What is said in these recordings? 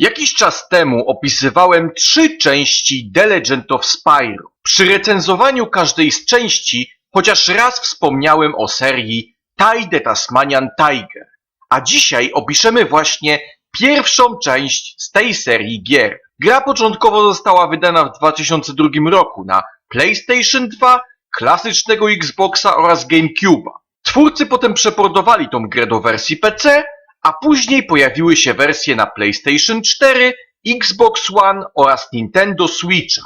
Jakiś czas temu opisywałem trzy części The Legend of Spyro. Przy recenzowaniu każdej z części chociaż raz wspomniałem o serii the Tasmanian Tiger. A dzisiaj opiszemy właśnie pierwszą część z tej serii gier. Gra początkowo została wydana w 2002 roku na PlayStation 2, klasycznego Xboxa oraz GameCube'a. Twórcy potem przeportowali tą grę do wersji PC, a później pojawiły się wersje na PlayStation 4, Xbox One oraz Nintendo Switcha.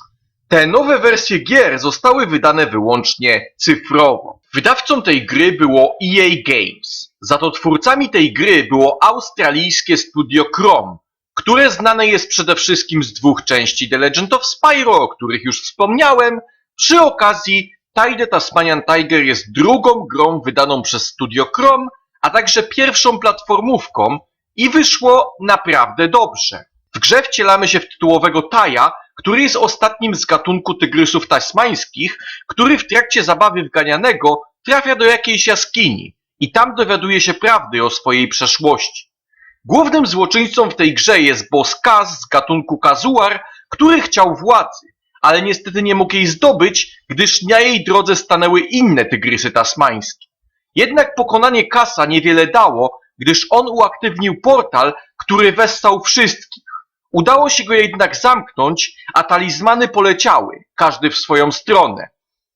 Te nowe wersje gier zostały wydane wyłącznie cyfrowo. Wydawcą tej gry było EA Games. Za to twórcami tej gry było australijskie studio Chrome, które znane jest przede wszystkim z dwóch części The Legend of Spyro, o których już wspomniałem. Przy okazji the Tasmanian Tiger jest drugą grą wydaną przez studio Chrome, a także pierwszą platformówką i wyszło naprawdę dobrze. W grze wcielamy się w tytułowego Taja, który jest ostatnim z gatunku tygrysów tasmańskich, który w trakcie zabawy wganianego trafia do jakiejś jaskini i tam dowiaduje się prawdy o swojej przeszłości. Głównym złoczyńcą w tej grze jest boss Kaz z gatunku Kazuar, który chciał władzy, ale niestety nie mógł jej zdobyć, gdyż na jej drodze stanęły inne tygrysy tasmańskie. Jednak pokonanie Kasa niewiele dało, gdyż on uaktywnił portal, który wessał wszystkich. Udało się go jednak zamknąć, a talizmany poleciały, każdy w swoją stronę.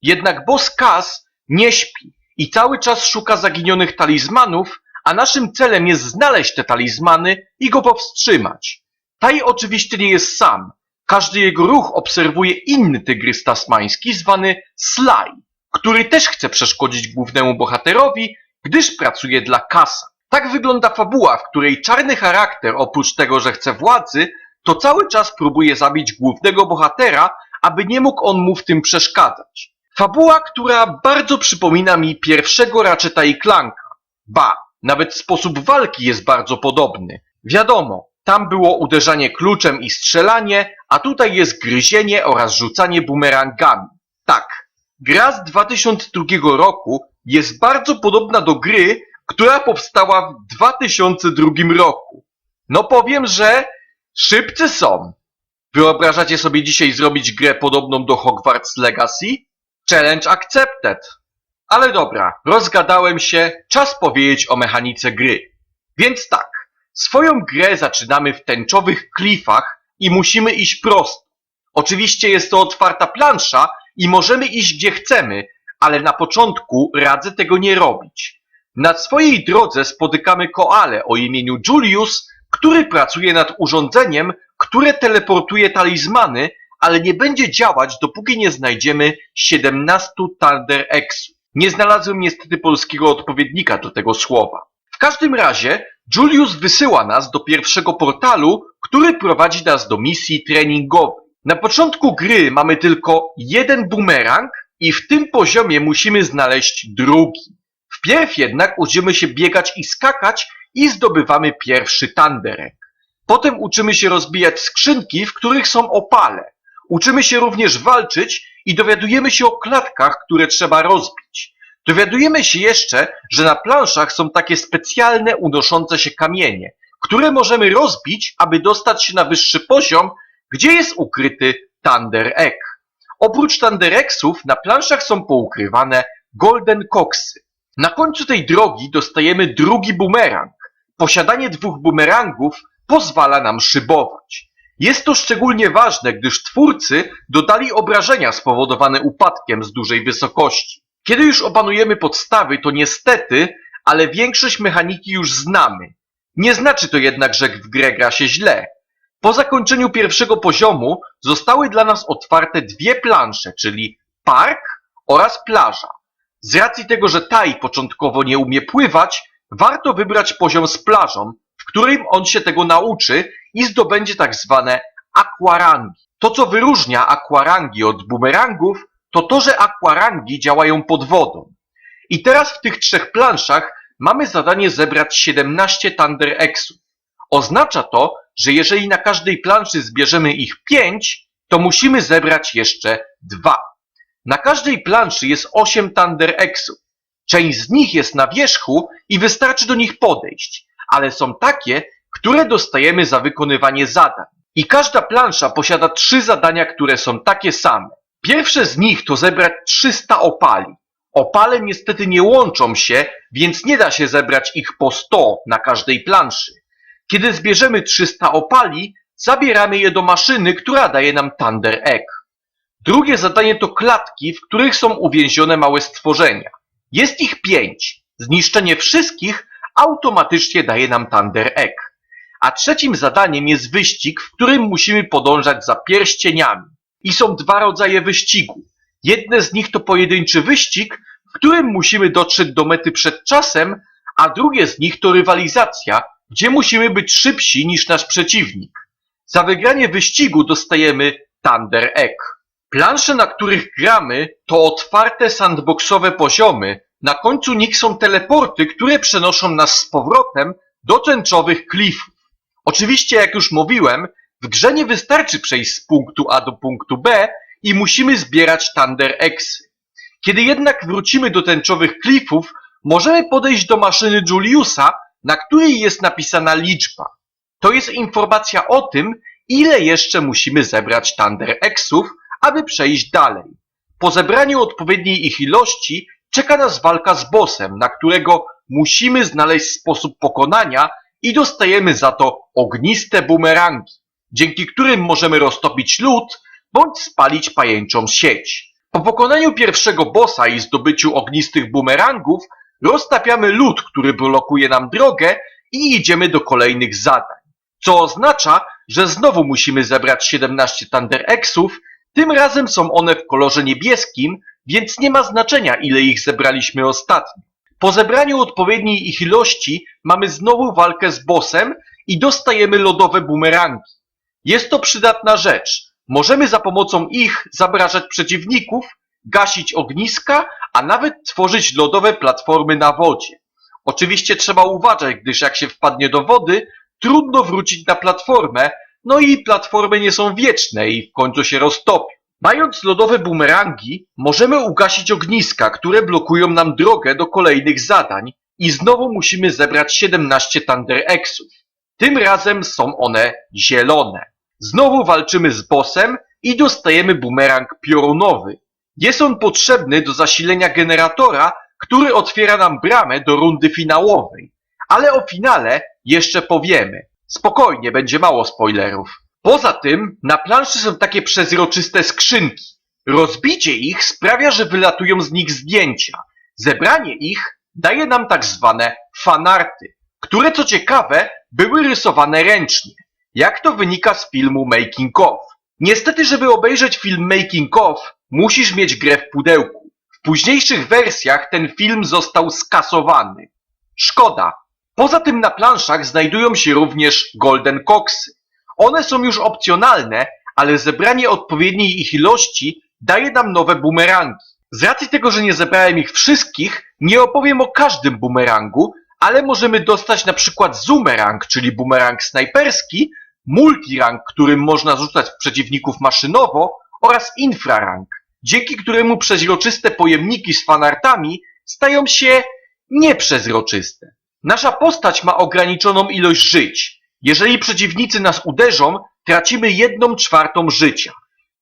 Jednak boss Kas nie śpi i cały czas szuka zaginionych talizmanów, a naszym celem jest znaleźć te talizmany i go powstrzymać. Taj oczywiście nie jest sam. Każdy jego ruch obserwuje inny tygrys tasmański zwany Sly, który też chce przeszkodzić głównemu bohaterowi, gdyż pracuje dla Kasa. Tak wygląda fabuła, w której czarny charakter, oprócz tego, że chce władzy, to cały czas próbuje zabić głównego bohatera, aby nie mógł on mu w tym przeszkadzać. Fabuła, która bardzo przypomina mi pierwszego Ratcheta i Clanka. Ba, nawet sposób walki jest bardzo podobny. Wiadomo, tam było uderzanie kluczem i strzelanie, a tutaj jest gryzienie oraz rzucanie bumerangami. Gra z 2002 roku jest bardzo podobna do gry, która powstała w 2002 roku. No powiem, że szybcy są. Wyobrażacie sobie dzisiaj zrobić grę podobną do Hogwarts Legacy? Challenge accepted. Ale dobra, rozgadałem się, czas powiedzieć o mechanice gry. Więc tak, swoją grę zaczynamy w tęczowych klifach i musimy iść prosto. Oczywiście jest to otwarta plansza i możemy iść gdzie chcemy, ale na początku radzę tego nie robić. Na swojej drodze spotykamy koale o imieniu Julius, który pracuje nad urządzeniem, które teleportuje talizmany, ale nie będzie działać, dopóki nie znajdziemy 17 Thunder Exów. Nie znalazłem niestety polskiego odpowiednika do tego słowa. W każdym razie Julius wysyła nas do pierwszego portalu, który prowadzi nas do misji treningowej. Na początku gry mamy tylko jeden bumerang i w tym poziomie musimy znaleźć drugi. Wpierw jednak uczymy się biegać i skakać i zdobywamy pierwszy tanderek. Potem uczymy się rozbijać skrzynki, w których są opale. Uczymy się również walczyć i dowiadujemy się o klatkach, które trzeba rozbić. Dowiadujemy się jeszcze, że na planszach są takie specjalne unoszące się kamienie, które możemy rozbić, aby dostać się na wyższy poziom, gdzie jest ukryty Thunder Egg. Oprócz Thunderexów na planszach są poukrywane Golden Coxy. Na końcu tej drogi dostajemy drugi bumerang. Posiadanie dwóch bumerangów pozwala nam szybować. Jest to szczególnie ważne, gdyż twórcy dodali obrażenia spowodowane upadkiem z dużej wysokości. Kiedy już opanujemy podstawy, to niestety, ale większość mechaniki już znamy. Nie znaczy to jednak, że w grę gra się źle. Po zakończeniu pierwszego poziomu zostały dla nas otwarte dwie plansze, czyli park oraz plaża. Z racji tego, że Taj początkowo nie umie pływać, warto wybrać poziom z plażą, w którym on się tego nauczy i zdobędzie tak zwane aquarangi. To, co wyróżnia aquarangi od bumerangów, to to, że aquarangi działają pod wodą. I teraz w tych trzech planszach mamy zadanie zebrać 17 Thunder Exów. Oznacza to, że jeżeli na każdej planszy zbierzemy ich 5, to musimy zebrać jeszcze dwa. Na każdej planszy jest 8 Thunder Exów. Część z nich jest na wierzchu i wystarczy do nich podejść, ale są takie, które dostajemy za wykonywanie zadań. I każda plansza posiada trzy zadania, które są takie same. Pierwsze z nich to zebrać 300 opali. Opale niestety nie łączą się, więc nie da się zebrać ich po 100 na każdej planszy. Kiedy zbierzemy 300 opali, zabieramy je do maszyny, która daje nam Thunder Egg. Drugie zadanie to klatki, w których są uwięzione małe stworzenia. Jest ich pięć. Zniszczenie wszystkich automatycznie daje nam Thunder Egg. A trzecim zadaniem jest wyścig, w którym musimy podążać za pierścieniami. I są dwa rodzaje wyścigu. Jedne z nich to pojedynczy wyścig, w którym musimy dotrzeć do mety przed czasem, a drugie z nich to rywalizacja, gdzie musimy być szybsi niż nasz przeciwnik. Za wygranie wyścigu dostajemy Thunder Egg. Plansze, na których gramy, to otwarte sandboxowe poziomy. Na końcu nich są teleporty, które przenoszą nas z powrotem do tęczowych klifów. Oczywiście, jak już mówiłem, w grze nie wystarczy przejść z punktu A do punktu B i musimy zbierać Thunder Exy. Kiedy jednak wrócimy do tęczowych klifów, możemy podejść do maszyny Juliusa, na której jest napisana liczba. To jest informacja o tym, ile jeszcze musimy zebrać Thunder Exów, aby przejść dalej. Po zebraniu odpowiedniej ich ilości czeka nas walka z bossem, na którego musimy znaleźć sposób pokonania i dostajemy za to ogniste bumerangi, dzięki którym możemy roztopić lód bądź spalić pajęczą sieć. Po pokonaniu pierwszego bossa i zdobyciu ognistych bumerangów roztapiamy lód, który blokuje nam drogę i idziemy do kolejnych zadań. Co oznacza, że znowu musimy zebrać 17 Thunder Exów, tym razem są one w kolorze niebieskim, więc nie ma znaczenia ile ich zebraliśmy ostatnio. Po zebraniu odpowiedniej ich ilości mamy znowu walkę z bossem i dostajemy lodowe bumerangi. Jest to przydatna rzecz. Możemy za pomocą ich zabrażać przeciwników, gasić ogniska, a nawet tworzyć lodowe platformy na wodzie. Oczywiście trzeba uważać, gdyż jak się wpadnie do wody, trudno wrócić na platformę, no i platformy nie są wieczne i w końcu się roztopią. Mając lodowe bumerangi, możemy ugasić ogniska, które blokują nam drogę do kolejnych zadań i znowu musimy zebrać 17 Thunder Exów. Tym razem są one zielone. Znowu walczymy z bossem i dostajemy bumerang piorunowy. Jest on potrzebny do zasilenia generatora, który otwiera nam bramę do rundy finałowej. Ale o finale jeszcze powiemy. Spokojnie, będzie mało spoilerów. Poza tym na planszy są takie przezroczyste skrzynki. Rozbicie ich sprawia, że wylatują z nich zdjęcia. Zebranie ich daje nam tak zwane fanarty, które co ciekawe były rysowane ręcznie, jak to wynika z filmu Making of. Niestety, żeby obejrzeć film Making of, musisz mieć grę w pudełku. W późniejszych wersjach ten film został skasowany. Szkoda. Poza tym na planszach znajdują się również Golden Coxy. One są już opcjonalne, ale zebranie odpowiedniej ich ilości daje nam nowe bumerangi. Z racji tego, że nie zebrałem ich wszystkich, nie opowiem o każdym bumerangu, ale możemy dostać na przykład zoomerang, czyli bumerang snajperski, multirang, którym można rzucać w przeciwników maszynowo oraz infrarang, dzięki któremu przeźroczyste pojemniki z fanartami stają się nieprzezroczyste. Nasza postać ma ograniczoną ilość żyć. Jeżeli przeciwnicy nas uderzą, tracimy jedną czwartą życia.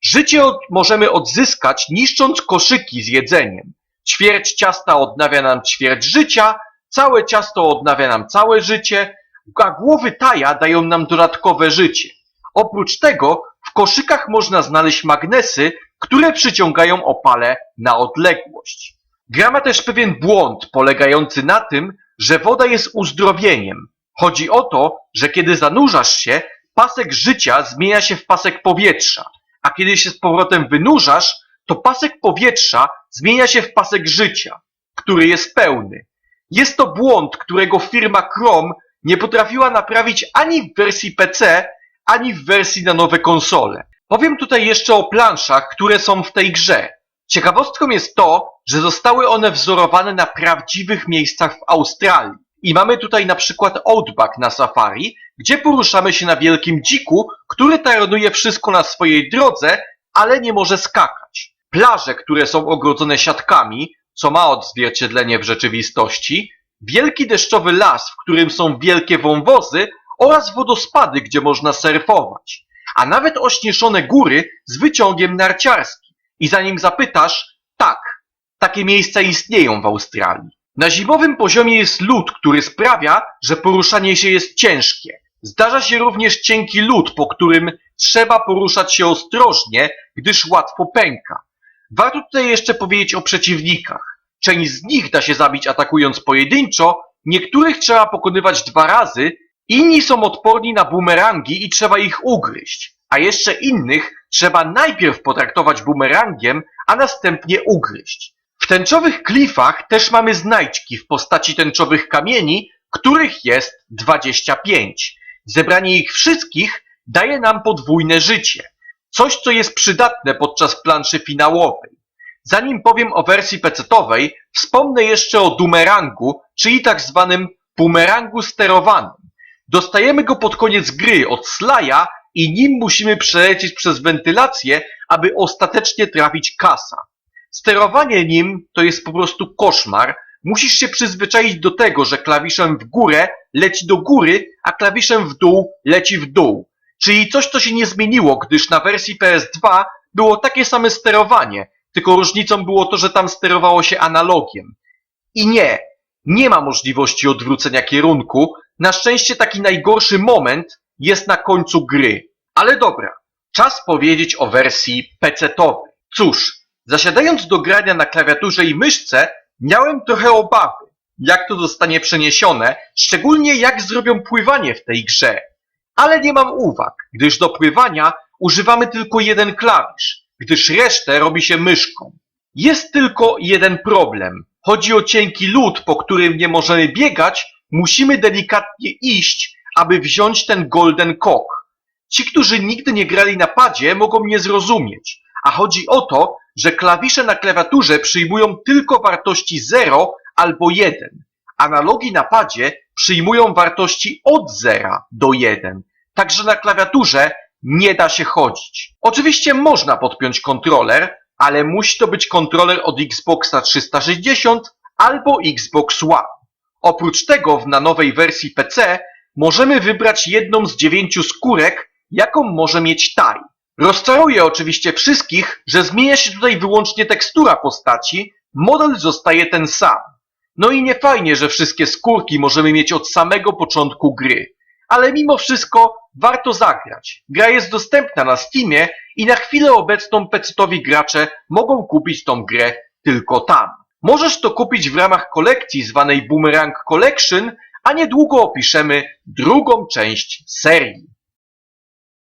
Życie od, możemy odzyskać niszcząc koszyki z jedzeniem. Ćwierć ciasta odnawia nam ćwierć życia, całe ciasto odnawia nam całe życie, a głowy taja dają nam dodatkowe życie. Oprócz tego koszykach można znaleźć magnesy, które przyciągają opale na odległość. Gra ma też pewien błąd polegający na tym, że woda jest uzdrowieniem. Chodzi o to, że kiedy zanurzasz się, pasek życia zmienia się w pasek powietrza, a kiedy się z powrotem wynurzasz, to pasek powietrza zmienia się w pasek życia, który jest pełny. Jest to błąd, którego firma Chrome nie potrafiła naprawić ani w wersji PC, ani w wersji na nowe konsole. Powiem tutaj jeszcze o planszach, które są w tej grze. Ciekawostką jest to, że zostały one wzorowane na prawdziwych miejscach w Australii. I mamy tutaj na przykład Outback na safari, gdzie poruszamy się na wielkim dziku, który taronuje wszystko na swojej drodze, ale nie może skakać. Plaże, które są ogrodzone siatkami, co ma odzwierciedlenie w rzeczywistości, wielki deszczowy las, w którym są wielkie wąwozy oraz wodospady, gdzie można surfować, a nawet ośnieżone góry z wyciągiem narciarskim. I zanim zapytasz, tak, takie miejsca istnieją w Australii. Na zimowym poziomie jest lód, który sprawia, że poruszanie się jest ciężkie. Zdarza się również cienki lód, po którym trzeba poruszać się ostrożnie, gdyż łatwo pęka. Warto tutaj jeszcze powiedzieć o przeciwnikach. Część z nich da się zabić atakując pojedynczo, niektórych trzeba pokonywać dwa razy, inni są odporni na bumerangi i trzeba ich ugryźć, a jeszcze innych trzeba najpierw potraktować bumerangiem, a następnie ugryźć. W tęczowych klifach też mamy znajdźki w postaci tęczowych kamieni, których jest 25. Zebranie ich wszystkich daje nam podwójne życie. Coś, co jest przydatne podczas planszy finałowej. Zanim powiem o wersji pecetowej, wspomnę jeszcze o dumerangu, czyli tak zwanym bumerangu sterowanym. Dostajemy go pod koniec gry od Slaja i nim musimy przelecieć przez wentylację, aby ostatecznie trafić kasa. Sterowanie nim to jest po prostu koszmar. Musisz się przyzwyczaić do tego, że klawiszem w górę leci do góry, a klawiszem w dół leci w dół. Czyli coś, co się nie zmieniło, gdyż na wersji PS2 było takie same sterowanie, tylko różnicą było to, że tam sterowało się analogiem. I nie, nie ma możliwości odwrócenia kierunku. Na szczęście taki najgorszy moment jest na końcu gry. Ale dobra, czas powiedzieć o wersji PC-towej. Cóż, zasiadając do grania na klawiaturze i myszce, miałem trochę obawy, jak to zostanie przeniesione, szczególnie jak zrobią pływanie w tej grze. Ale nie mam uwag, gdyż do pływania używamy tylko jeden klawisz, gdyż resztę robi się myszką. Jest tylko jeden problem. Chodzi o cienki lód, po którym nie możemy biegać, musimy delikatnie iść, aby wziąć ten golden cock. Ci, którzy nigdy nie grali na padzie, mogą mnie zrozumieć, a chodzi o to, że klawisze na klawiaturze przyjmują tylko wartości 0 albo 1. Analogi na padzie przyjmują wartości od 0 do 1, także na klawiaturze nie da się chodzić. Oczywiście można podpiąć kontroler, ale musi to być kontroler od Xboxa 360 albo Xbox One. Oprócz tego na nowej wersji PC możemy wybrać jedną z dziewięciu skórek, jaką może mieć Tai. Rozczaruje oczywiście wszystkich, że zmienia się tutaj wyłącznie tekstura postaci, model zostaje ten sam. No i nie fajnie, że wszystkie skórki możemy mieć od samego początku gry. Ale mimo wszystko warto zagrać. Gra jest dostępna na Steamie i na chwilę obecną pecetowi gracze mogą kupić tą grę tylko tam. Możesz to kupić w ramach kolekcji zwanej Boomerang Collection, a niedługo opiszemy drugą część serii.